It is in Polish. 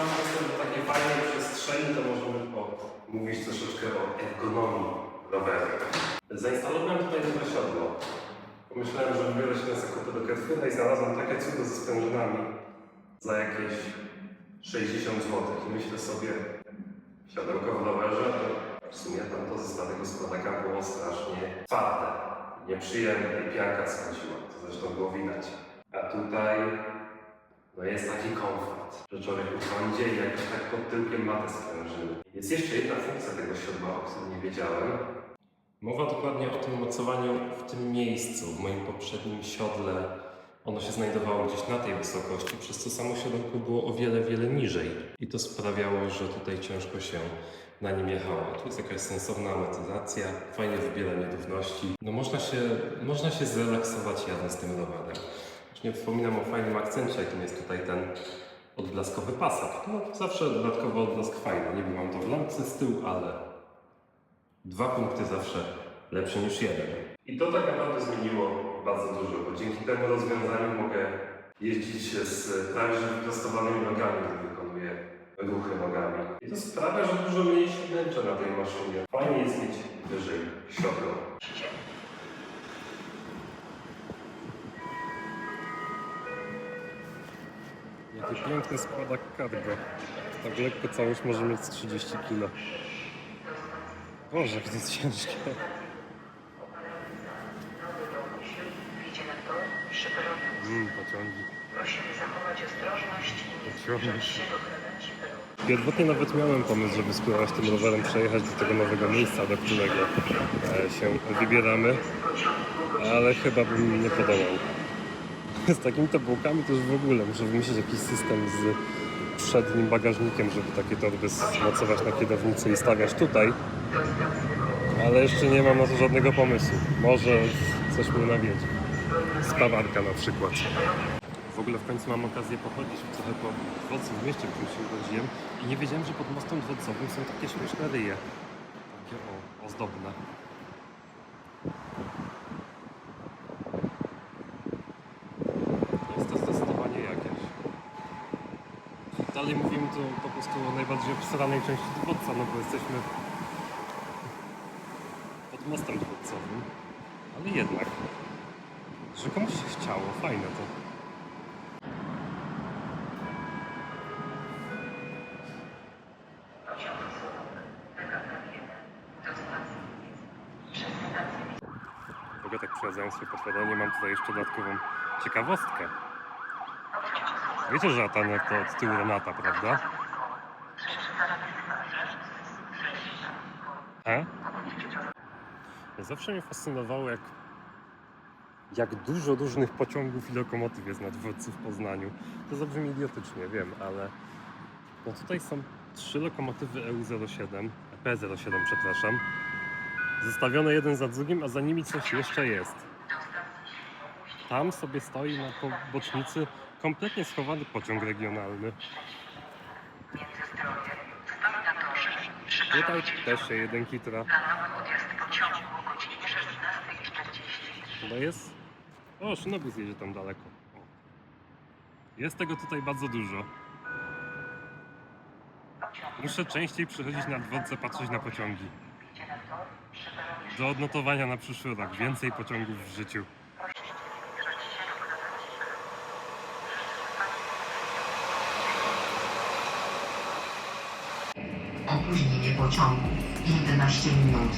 Pomyślałem, że do takiej fajnej przestrzeni to możemy mówić troszeczkę o ergonomii roweru. Zainstalowałem tutaj nowe siodło. Pomyślałem, że wybiorę się na zakupy do Carrefoura i znalazłem takie cudo ze sprężynami za jakieś 60 zł. I myślę sobie, siadełko w rowerze, w sumie tam to ze starego składaka było strasznie twarde, nieprzyjemne i pianka schodziła. To zresztą było widać. A tutaj no jest taki komfort, że człowiek usiądzie i jakoś tak pod tyłkiem ma te sprężyny. Jest jeszcze jedna funkcja tego siodła, o której nie wiedziałem. Mowa dokładnie o tym mocowaniu w tym miejscu. W moim poprzednim siodle ono się znajdowało gdzieś na tej wysokości, przez co samo siodełko było o wiele, wiele niżej. I to sprawiało, że tutaj ciężko się na nim jechało. Tu jest jakaś sensowna amortyzacja, fajnie wybiera nierówności. No można się, można się zrelaksować jadąc tym rowerem. Już nie wspominam o fajnym akcencie, jakim jest tutaj ten odblaskowy pasek. No zawsze dodatkowy odblask fajny. Nie mam to w lampce z tyłu, ale dwa punkty zawsze lepsze niż jeden. I to tak naprawdę zmieniło bardzo dużo, bo dzięki temu rozwiązaniu mogę jeździć z prawie że wyprostowanymi nogami, gdy wykonuję ruchy nogami. I to sprawia, że dużo mniej się na tej maszynie. Fajnie jest mieć wyżej siodło. Jaki piękny składak cargo. Tak lekko całość może mieć z 30 kg. Boże, jak to jest ciężkie. Mmm, pociągi. Prosimy zachować ostrożność i Pociągi. Pierwotnie nawet miałem pomysł, żeby spróbować tym rowerem przejechać do tego nowego miejsca, do którego e, się wybieramy, ale chyba bym nie podołał. Z takimi bułkami to już w ogóle muszę wymyślić jakiś system z przednim bagażnikiem, żeby takie torby zmocować na kierownicy i stawiać tutaj. Ale jeszcze nie mam na to żadnego pomysłu. Może coś mnie nawiedzie. Spawarka na przykład. W ogóle w końcu mam okazję pochodzić trochę po dworcu w mieście, w którym się urodziłem i nie wiedziałem, że pod mostem dworcowym są takie śmieszne ryje. Takie o, ozdobne. Jest to zdecydowanie jakieś. Dalej mówimy tu po prostu o najbardziej obsranej części dworca, no bo jesteśmy pod mostem dworcowym. Ale jednak, że komuś się chciało, fajne to. Pociąg osobowy PKP 1 do stacji przez stację W tak przejadzając się po peronie mam tutaj jeszcze dodatkową ciekawostkę. Wiecie, że Atanek to od tyłu Renata, prawda? E? Zawsze mnie fascynowało, jak, jak dużo różnych pociągów i lokomotyw jest na dworcu w Poznaniu. To zabrzmi idiotycznie, wiem, ale no tutaj są trzy lokomotywy E EU07, P07, przepraszam, zestawione jeden za drugim, a za nimi coś jeszcze jest. Tam sobie stoi na bocznicy kompletnie schowany pociąg regionalny. Tutaj też się jeden kitra. Planowy odjazd pociągu o godzinie 16.40. No jest... O, szynobus jedzie tam daleko. O. Jest tego tutaj bardzo dużo. Muszę częściej przychodzić na dworce, patrzeć na pociągi. Do odnotowania na przyszły rok. Więcej pociągów w życiu. Prosić nie zbliżać się do krawędzi peronu. Opóźnienie pociągu 11 minut.